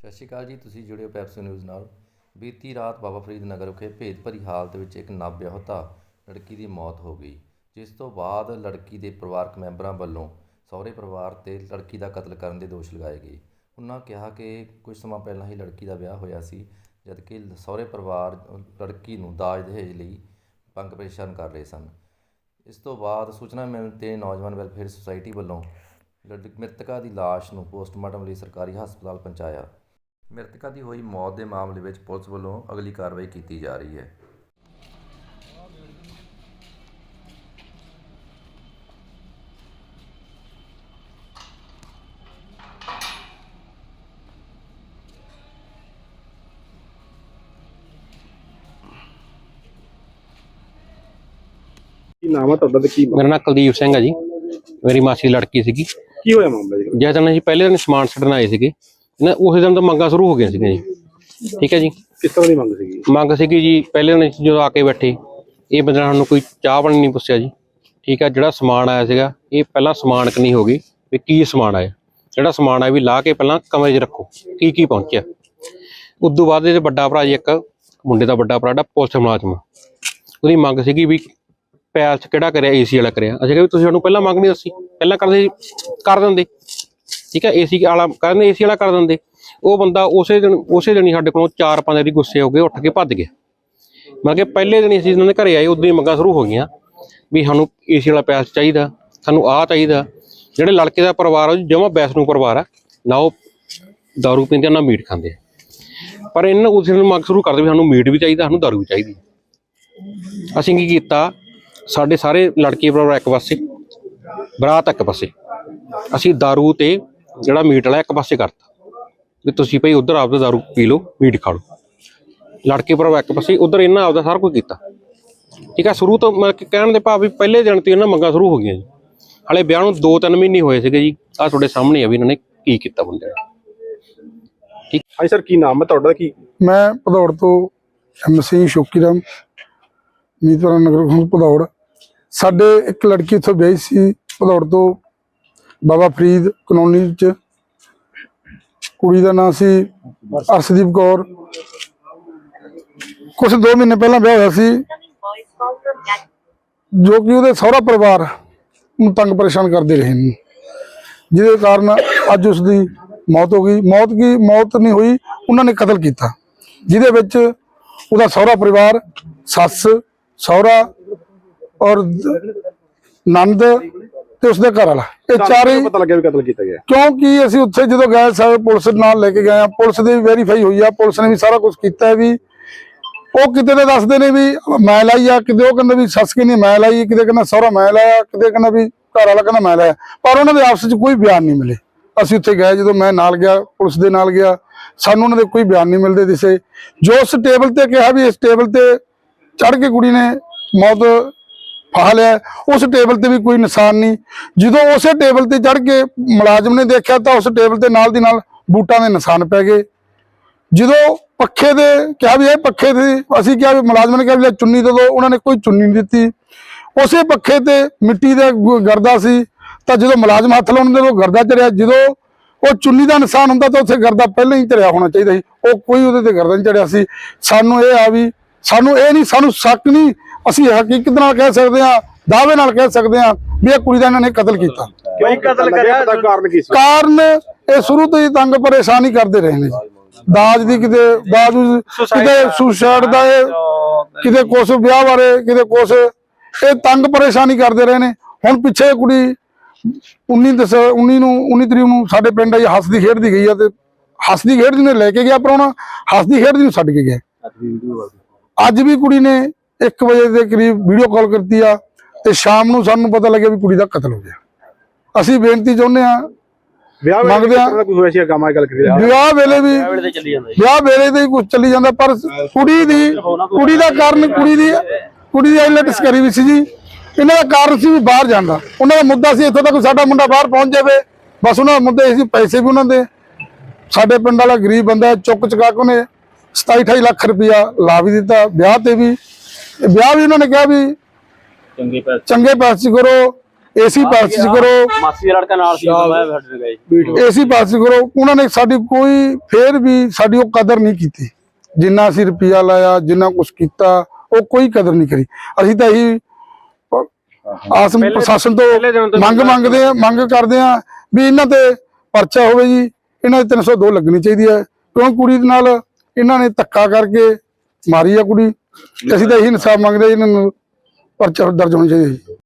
ਸਤਿ ਸ਼੍ਰੀ ਅਕਾਲ ਜੀ, ਤੁਸੀਂ ਜੁੜੇ ਹੋ ਪੈਪਸੀ ਨਿਊਜ਼ ਨਾਲ। ਬੀਤੀ ਰਾਤ ਬਾਬਾ ਫਰੀਦ ਨਗਰ ਵਿਖੇ ਭੇਦਭਰੀ ਹਾਲਤ ਵਿੱਚ ਇੱਕ ਨਵਵਿਆਹੁਤਾ ਲੜਕੀ ਦੀ ਮੌਤ ਹੋ ਗਈ, ਜਿਸ ਤੋਂ ਬਾਅਦ ਲੜਕੀ ਦੇ ਪਰਿਵਾਰਕ ਮੈਂਬਰਾਂ ਵੱਲੋਂ ਸਹੁਰੇ ਪਰਿਵਾਰ ਤੇ ਲੜਕੀ ਦਾ ਕਤਲ ਕਰਨ ਦੇ ਦੋਸ਼ ਲਗਾਏ ਗਏ। ਉਹਨਾਂ ਕਿਹਾ ਕਿ ਕੁਝ ਸਮਾਂ ਪਹਿਲਾਂ ਹੀ ਲੜਕੀ ਦਾ ਵਿਆਹ ਹੋਇਆ ਸੀ, ਜਦਕਿ ਸਹੁਰੇ ਪਰਿਵਾਰ ਲੜਕੀ ਨੂੰ ਦਾਜ ਦਹੇਜ ਲਈ ਪੰਗ ਪਰੇਸ਼ਾਨ ਕਰ ਰਹੇ ਸਨ। ਇਸ ਤੋਂ ਬਾਅਦ ਸੂਚਨਾ ਮਿਲਣ ਤੇ ਨੌਜਵਾਨ ਵੈਲਫੇਅਰ ਸੁਸਾਇਟੀ ਵੱਲੋਂ ਲੜ- ਮ੍ਰਿਤਕਾ ਦੀ ਲਾਸ਼ ਨੂੰ ਪੋਸਟਮਾਰਟਮ ਲਈ ਸਰਕਾਰੀ ਹਸਪਤਾਲ ਪਹੁੰਚਾਇਆ। ਮ੍ਰਿਤਕਾ ਦੀ ਹੋਈ ਮੌਤ ਦੇ ਮਾਮਲੇ ਵਿੱਚ ਪੁਲਿਸ ਵੱਲੋਂ ਅਗਲੀ ਕਾਰਵਾਈ ਕੀਤੀ ਜਾ ਰਹੀ ਹੈ। ਕੀ ਨਾਮ ਆ ਤੁਹਾਡਾ ਤੇ ਕੀ ਮੇਰਾ ਨਾਮ ਕੁਲਦੀਪ ਸਿੰਘ ਹੈ ਜੀ। ਮੇਰੀ ਮਾਸੀ ਦੀ ਲੜਕੀ ਸੀਗੀ। ਕੀ ਹੋਇਆ ਮਾਮਲਾ ਜੀ? ਦਿਨ ਅਸੀਂ ਪਹਿਲੇ ਦਿਨ ਸਮਾਨ ਛੱਡਣ ਆਏ ਸੀਗੇ ਨਾ ਉਸੇ ਦਿਨ ਤੋਂ ਮੰਗਾਂ ਸ਼ੁਰੂ ਹੋ ਗਈਆਂ ਸੀਗੀਆਂ ਜੀ। ਠੀਕ ਹੈ ਜੀ। ਕਿਸ ਤਰ੍ਹਾਂ ਦੀ ਮੰਗ ਸੀਗੀ? ਮੰਗ ਸੀਗੀ ਜੀ ਪਹਿਲੇ ਦਿਨ ਜਦੋਂ ਆ ਕੇ ਬੈਠੇ ਇਹ ਬੰਦੇ ਨੇ ਸਾਨੂੰ ਕੋਈ ਚਾਹ ਪਾਣੀ ਨਹੀਂ ਪੁੱਛਿਆ ਜੀ। ਠੀਕ ਹੈ ਜਿਹੜਾ ਸਮਾਨ ਆਇਆ ਸੀਗਾ ਇਹ ਪਹਿਲਾਂ ਸਮਾਨ ਕਨੀ ਹੋ ਗਈ ਵੀ ਕੀ ਸਮਾਨ ਆਇਆ। ਜਿਹੜਾ ਸਮਾਨ ਆਇਆ ਵੀ ਲਾ ਕੇ ਪਹਿਲਾਂ ਕਮਰੇ 'ਚ ਰੱਖੋ ਕੀ ਕੀ ਪਹੁੰਚਿਆ। ਉਦੋਂ ਬਾਅਦ ਇਹਦੇ ਵੱਡਾ ਭਰਾ ਜੀ ਇੱਕ ਮੁੰਡੇ ਦਾ ਵੱਡਾ ਭਰਾ ਦਾ ਪੁਲਿਸ ਮੁਲਾਜ਼ਮ। ਉਹਦੀ ਮੰਗ ਸੀਗੀ ਵੀ ਪੈਲ 'ਚ ਕਿਹੜਾ ਕਰਿਆ ਏਸੀ ਵਾਲਾ ਕਰਿਆ। ਅਸੀਂ ਕਿਹਾ ਵੀ ਤੁਸੀਂ ਸਾਨੂੰ ਪਹਿਲਾਂ ਮੰਗ ਨਹੀਂ ਦੱਸੀ ਪਹਿਲਾਂ ਕਰਦੇ ਕਰ ਦਿੰਦੇ। ਠੀਕ ਹੈ ਏਸੀ ਵਾਲਾ ਕਹਿੰਦੇ ਏਸੀ ਵਾਲਾ ਕਰ ਦਿੰਦੇ। ਉਹ ਬੰਦਾ ਉਸੇ ਦਿਨ ਉਸੇ ਦਿਨ ਹੀ ਸਾਡੇ ਕੋਲੋਂ ਚਾਰ ਪੰਜ ਵਾਰੀ ਗੁੱਸੇ ਹੋ ਗਏ ਉੱਠ ਕੇ ਭੱਜ ਗਿਆ। ਮਤਲਬ ਕਿ ਪਹਿਲੇ ਦਿਨ ਅਸੀਂ ਇਹਨਾਂ ਦੇ ਘਰੇ ਆਏ ਉਦੋਂ ਹੀ ਮੰਗਾਂ ਸ਼ੁਰੂ ਹੋ ਗਈਆਂ ਵੀ ਸਾਨੂੰ ਏਸੀ ਵਾਲਾ ਪੈਸ ਚਾਹੀਦਾ ਸਾਨੂੰ ਆਹ ਚਾਹੀਦਾ। ਜਿਹੜੇ ਲੜਕੇ ਦਾ ਪਰਿਵਾਰ ਆ ਉਹ ਜਮਾ ਬੈਸ ਨੂੰ ਪਰਿਵਾਰ ਆ ਨਾ ਉਹ ਦਾਰੂ ਪੀਂਦੇ ਆ, ਨਾ ਮੀਟ ਖਾਂਦੇ ਆ। ਪਰ ਇਹਨਾਂ ਉਸ ਦਿਨ ਮੰਗ ਸ਼ੁਰੂ ਕਰਦੇ ਵੀ ਸਾਨੂੰ ਮੀਟ ਵੀ ਚਾਹੀਦਾ ਸਾਨੂੰ ਦਾਰੂ ਵੀ ਚਾਹੀਦੀ ਅਸੀਂ ਕੀ ਕੀਤਾ ਸਾਡੇ ਸਾਰੇ ਲੜਕੇ ਪਰਿਵਾਰ ਇੱਕ ਪਾਸੇ ਬਰਾਤ ਇੱਕ ਪਾਸੇ। ਅਸੀਂ ਦਾਰੂ ਤੇ ਜਿਹੜਾ ਮੀਟ ਵਾਲਾ ਇੱਕ ਪਾਸੇ ਕਰਤਾ। ਵੀ ਤੁਸੀਂ ਭਾਈ ਉਧਰ ਆਪਦਾ ਦਾਰੂ ਪੀ ਲਓ ਮੀਟ ਖਾ ਲਓ। ਲੜਕੇ ਪਰਿਵਾਰ ਇੱਕ ਪਾਸੇ ਉਧਰ ਇਹਨਾਂ ਆਪਦਾ ਸਾਰਾ ਕੁਝ ਕੀਤਾ। ਠੀਕ ਆ ਸ਼ੁਰੂ ਤੋਂ ਕਿ ਕਹਿਣ ਦੇ ਭਾਵ ਵੀ ਪਹਿਲੇ ਦਿਨ ਤੇ ਇਹਨਾਂ ਮੰਗਾਂ ਸ਼ੁਰੂ ਹੋ ਗਈਆਂ ਜੀ। ਹਲੇ ਵਿਆਹ ਨੂੰ 2-3 ਮਹੀਨੇ ਹੋਏ ਸੀਗੇ ਜੀ ਆ ਤੁਹਾਡੇ ਸਾਹਮਣੇ ਆ ਵੀ ਇਹਨਾਂ ਨੇ ਕੀ ਕੀਤਾ ਬੰਦੇ ਨੇ। ਹਾਂਜੀ ਸਰ ਕੀ ਨਾਮ ਹੈ ਤੁਹਾਡਾ ਕੀ? ਮੈਂ ਭਦੌੜ ਤੋਂ ਐਮਸੀ ਸ਼ੋਕੀਰਾਮ ਮੀਤਵਰਾ ਨਗਰ ਖੁਦ ਭਦੌੜ। ਸਾਡੇ ਇੱਕ ਲੜਕੀ ਇੱਥੋਂ ਵਿਆਹੀ ਸੀ ਭਦੌੜ ਤੋਂ ਬਾਬਾ ਫਰੀਦ ਕਲੋਨੀ ਚ। ਕੁੜੀ ਦਾ ਨਾਮ ਸੀ ਅਰਸ਼ਦੀਪ ਕੌਰ। ਕੁਝ 2 ਮਹੀਨੇ ਪਹਿਲਾਂ ਵਿਆਹ ਹੋਇਆ ਸੀ। ਜੋ ਕਿ ਉਹਦੇ ਸਹੁਰਾ ਪਰਿਵਾਰ ਨੂੰ ਤੰਗ ਪਰੇਸ਼ਾਨ ਕਰਦੇ ਰਹੇ ਨੇ। ਜਿਹਦੇ ਕਾਰਨ ਅੱਜ ਉਸ ਦੀ ਮੌਤ ਹੋ ਗਈ। ਮੌਤ ਕੀ, ਮੌਤ ਨਹੀਂ ਹੋਈ, ਉਹਨਾਂ ਨੇ ਕਤਲ ਕੀਤਾ। ਜਿਹਦੇ ਵਿੱਚ ਉਹਦਾ ਸਹੁਰਾ ਪਰਿਵਾਰ, ਸੱਸ, ਸਹੁਰਾ ਔਰ ਨੰਦ ਤੇ ਉਸਦੇ ਘਰ ਵਾਲਾ। ਇਹ ਚਾਰੇ ਪਤਾ ਲੱਗਿਆ ਵੀ ਕਤਲ ਕੀਤਾ ਗਿਆ। ਕਿਉਂਕਿ ਅਸੀਂ ਉੱਥੇ ਜਦੋਂ ਗਏ ਸਾਰੇ ਪੁਲਿਸ ਨਾਲ ਲੈ ਕੇ ਗਏ ਆ ਪੁਲਿਸ ਦੀ ਵੈਰੀਫਾਈ ਹੋਈ ਆ। ਪੁਲਿਸ ਨੇ ਵੀ ਸਾਰਾ ਕੁਝ ਕੀਤਾ ਵੀ। ਉਹ ਕਿਤੇ ਦੇ ਦੱਸਦੇ ਨੇ ਵੀ ਮੈਂ ਲਾਈ ਆ ਕਿਤੇ ਉਹ ਕਹਿੰਦੇ ਵੀ ਸੱਸ ਕਹਿੰਦੀ ਮੈਂ ਲਾਈ ਕਿਤੇ ਕਹਿੰਦਾ ਸਹੁਰਾ ਮੈਂ ਲਾਇਆ ਕਿਤੇ ਕਹਿੰਦਾ ਵੀ ਘਰ ਵਾਲਾ ਕਹਿੰਦਾ ਮੈਂ ਲਾਇਆ ਪਰ ਉਹਨਾਂ ਦੇ ਆਪਸ ਵਿੱਚ ਕੋਈ ਬਿਆਨ ਨਹੀਂ ਮਿਲੇ। ਅਸੀਂ ਉੱਥੇ ਗਏ ਜਦੋਂ ਮੈਂ ਨਾਲ ਗਿਆ ਪੁਲਿਸ ਦੇ ਨਾਲ ਗਿਆ ਸਾਨੂੰ ਉਹਨਾਂ ਦੇ ਕੋਈ ਬਿਆਨ ਨਹੀਂ ਮਿਲਦੇ ਦਿਸੇ। ਜੋ ਉਸ ਟੇਬਲ ਤੇ ਕਿਹਾ ਵੀ ਇਸ ਟੇਬਲ ਤੇ ਚੜ ਕੇ ਕੁੜੀ ਨੇ ਮੌਤ ਫਾਹ ਲਿਆ ਉਸ ਟੇਬਲ ਤੇ ਵੀ ਕੋਈ ਨਿਸ਼ਾਨ ਨਹੀਂ। ਜਦੋਂ ਉਸੇ ਟੇਬਲ ਤੇ ਚੜ ਕੇ ਮੁਲਾਜ਼ਮ ਨੇ ਦੇਖਿਆ ਤਾਂ ਉਸ ਟੇਬਲ ਤੇ ਨਾਲ ਦੀ ਨਾਲ ਬੂਟਾਂ ਦੇ ਨਿਸ਼ਾਨ ਪੈ ਗਏ। ਜਦੋਂ ਪੱਖੇ ਦੇ ਕਿਹਾ ਵੀ ਇਹ ਪੱਖੇ ਤੇ ਅਸੀਂ ਕਿਹਾ ਵੀ ਮੁਲਾਜ਼ਮ ਨੇ ਕਿਹਾ ਵੀ ਚੁੰਨੀ ਦੇ ਦਿਓ, ਉਹਨਾਂ ਨੇ ਕੋਈ ਚੁੰਨੀ ਨਹੀਂ ਦਿੱਤੀ। ਉਸੇ ਪੱਖੇ ਤੇ ਮਿੱਟੀ ਦਾ ਗੁ- ਗਰਦਾ ਸੀ, ਤਾਂ ਜਦੋਂ ਮੁਲਾਜ਼ਮ ਹੱਥ ਲਾਉਣ ਦੇ ਉਹ ਗਰਦਾ ਚੜਿਆ ਜਦੋਂ ਉਹ ਚੁੰਨੀ ਦਾ ਨਿਸ਼ਾਨ ਹੁੰਦਾ ਤਾਂ ਉੱਥੇ ਗਰਦਾ ਪਹਿਲਾਂ ਹੀ ਚੜਿਆ ਹੋਣਾ ਚਾਹੀਦਾ ਸੀ। ਉਹ ਕੋਈ ਉਹਦੇ ਤੇ ਗਰਦਾ ਨਹੀਂ ਚੜਿਆ ਸੀ। ਸਾਨੂੰ ਇਹ ਆ ਵੀ, ਸਾਨੂੰ ਇਹ ਨਹੀਂ, ਸਾਨੂੰ ਸ਼ੱਕ ਨਹੀਂ ਅਸੀਂ ਹਕੀਕਤ ਨਾਲ ਕਹਿ ਸਕਦੇ ਹਾਂ ਦਾਅਵੇ ਨਾਲ ਕਹਿ ਸਕਦੇ ਹਾਂ ਵੀ ਇਹ ਕੁੜੀ ਦਾ ਇਹਨਾਂ ਨੇ ਕਤਲ ਕੀਤਾ। ਕਿਉਂ ਕਤਲ ਕਰਿਆ? ਕਾਰਨ ਕੀ ਸੀ? ਕਾਰਨ ਇਹ ਸ਼ੁਰੂ ਤੋਂ ਹੀ ਤੰਗ ਪਰੇਸ਼ਾਨੀ ਕਰਦੇ ਰਹੇ ਨੇ। ਦਾਜ ਦੀ ਕਿਤੇ ਦਾਜ ਕਿਤੇ ਸੁਸਾਈਡ ਦਾ ਇਹ ਕਿਤੇ ਕੁਛ ਵਿਆਹ ਬਾਰੇ ਕਿਤੇ ਕੁਛ ਇਹ ਤੰਗ ਪਰੇਸ਼ਾਨੀ ਕਰਦੇ ਰਹੇ ਨੇ। ਹੁਣ ਪਿੱਛੇ ਇਹ ਕੁੜੀ 19 ਦਸ 19 ਨੂੰ 19 ਤਰੀਕ ਨੂੰ ਸਾਡੇ ਪਿੰਡ ਆਈ ਹੱਸਦੀ ਖੇਡਦੀ ਗਈ ਆ ਤੇ ਹੱਸਦੀ ਖੇਡਦੀ ਨੇ ਲੈ ਕੇ ਗਿਆ ਪ੍ਰਾਹੁਣਾ ਹੱਸਦੀ ਖੇਡਦੀ ਨੂੰ ਛੱਡ ਕੇ ਗਿਆ। ਅੱਜ ਵੀ ਕੁੜੀ ਨੇ 1 ਵਜੇ ਦੇ ਕਰੀਬ ਵੀਡੀਓ ਕਾਲ ਕਰਤੀ ਆ ਤੇ ਸ਼ਾਮ ਨੂੰ ਸਾਨੂੰ ਪਤਾ ਲੱਗਿਆ ਵੀ ਕੁੜੀ ਦਾ ਕਤਲ ਹੋ ਗਿਆ। ਅਸੀਂ ਬੇਨਤੀ ਚਾਹੁੰਦੇ ਆ ਵਿਆਹ ਵੇਲੇ ਮੰਗਦੇ ਆ। ਕਿਸ ਤਰ੍ਹਾਂ ਦਾ ਕੋਈ ਹੋਇਆ ਸੀ ਗਾਮਾ ਇਹ ਗੱਲ ਕਰੀ ਵਿਆਹ ਵੇਲੇ ਵੀ ਵਿਆਹ ਵੇਲੇ ਤੇ ਹੀ ਕੁਝ ਚੱਲੀ ਜਾਂਦਾ ਪਰ ਕੁੜੀ ਦੀ ਕੁੜੀ ਦਾ ਕਾਰਨ ਕੁੜੀ ਦੀ ਕੁੜੀ ਦੀ ਆਈਲੈਟਸ ਕਰੀ ਵੀ ਸੀ ਜੀ। ਇਹਨਾਂ ਦਾ ਕਾਰਨ ਸੀ ਵੀ ਬਾਹਰ ਜਾਂਦਾ ਉਹਨਾਂ ਦਾ ਮੁੱਦਾ ਸੀ ਇੱਥੋਂ ਤੱਕ ਸਾਡਾ ਮੁੰਡਾ ਬਾਹਰ ਪਹੁੰਚ ਜਾਵੇ। ਬਸ ਉਹਨਾਂ ਦਾ ਮੁੱਦਾ ਇਹ ਸੀ ਪੈਸੇ ਵੀ ਉਹਨਾਂ ਦੇ। ਸਾਡੇ ਪਿੰਡ ਵਾਲਾ ਗਰੀਬ ਬੰਦਾ ਚੁੱਕ ਚੁਕਾ ਕੇ ਉਹਨੇ 27 28 ਲੱਖ ਰੁਪਇਆ ਲਾ ਵੀ ਦਿੱਤਾ। ਵਿਆਹ ਤੇ ਵੀ ਇਹ ਵਿਆਹ ਵੀ ਉਹਨਾਂ ਨੇ ਕਿਹਾ ਵੀ ਚੰਗੇ ਪੈਸੇ ਚੰਗੇ ਪੈਸੇ ਕਰੋ ਏਸੀ ਪਾਸ ਕਰੋ। ਮਾਸੀ ਦਾ ਲੜਕਾ ਨਾਲ ਸੀ ਮੈਂ ਨਾਲ ਗਏ ਏਸੀ ਪਾਸ ਕਰੋ। ਉਹਨਾਂ ਨੇ ਸਾਡੀ ਕੋਈ ਫੇਰ ਵੀ ਸਾਡੀ ਉਹ ਕਦਰ ਨਹੀਂ ਕੀਤੀ। ਜਿੰਨਾ ਅਸੀਂ ਰੁਪਿਆ ਲਾਇਆ ਜਿੰਨਾ ਕੁਝ ਕੀਤਾ ਉਹ ਕੋਈ ਕਦਰ ਨਹੀਂ ਕਰੀ। ਅਸੀਂ ਤਾਂ ਇਹੀ ਆਸ ਪ੍ਰਸ਼ਾਸਨ ਤੋਂ ਮੰਗ ਮੰਗਦੇ ਆ ਮੰਗ ਕਰਦੇ ਆ ਵੀ ਇਹਨਾਂ ਤੇ ਪਰਚਾ ਹੋਵੇ ਜੀ। ਇਹਨਾਂ ਦੇ 302 ਲੱਗਣੀ ਚਾਹੀਦੀ ਹੈ। ਕਿਉਂ ਕੁੜੀ ਦੇ ਨਾਲ ਇਹਨਾਂ ਨੇ ਧੱਕਾ ਕਰਕੇ ਮਾਰੀ ਆ ਕੁੜੀ? ਅਸੀਂ ਤਾਂ ਇਹੀ ਇਨਸਾਫ ਮੰਗਦੇ ਆ, ਇਹਨਾਂ ਨੂੰ ਪਰਚਾ ਦਰਜ ਹੋਣਾ ਚਾਹੀਦਾ ਜੀ।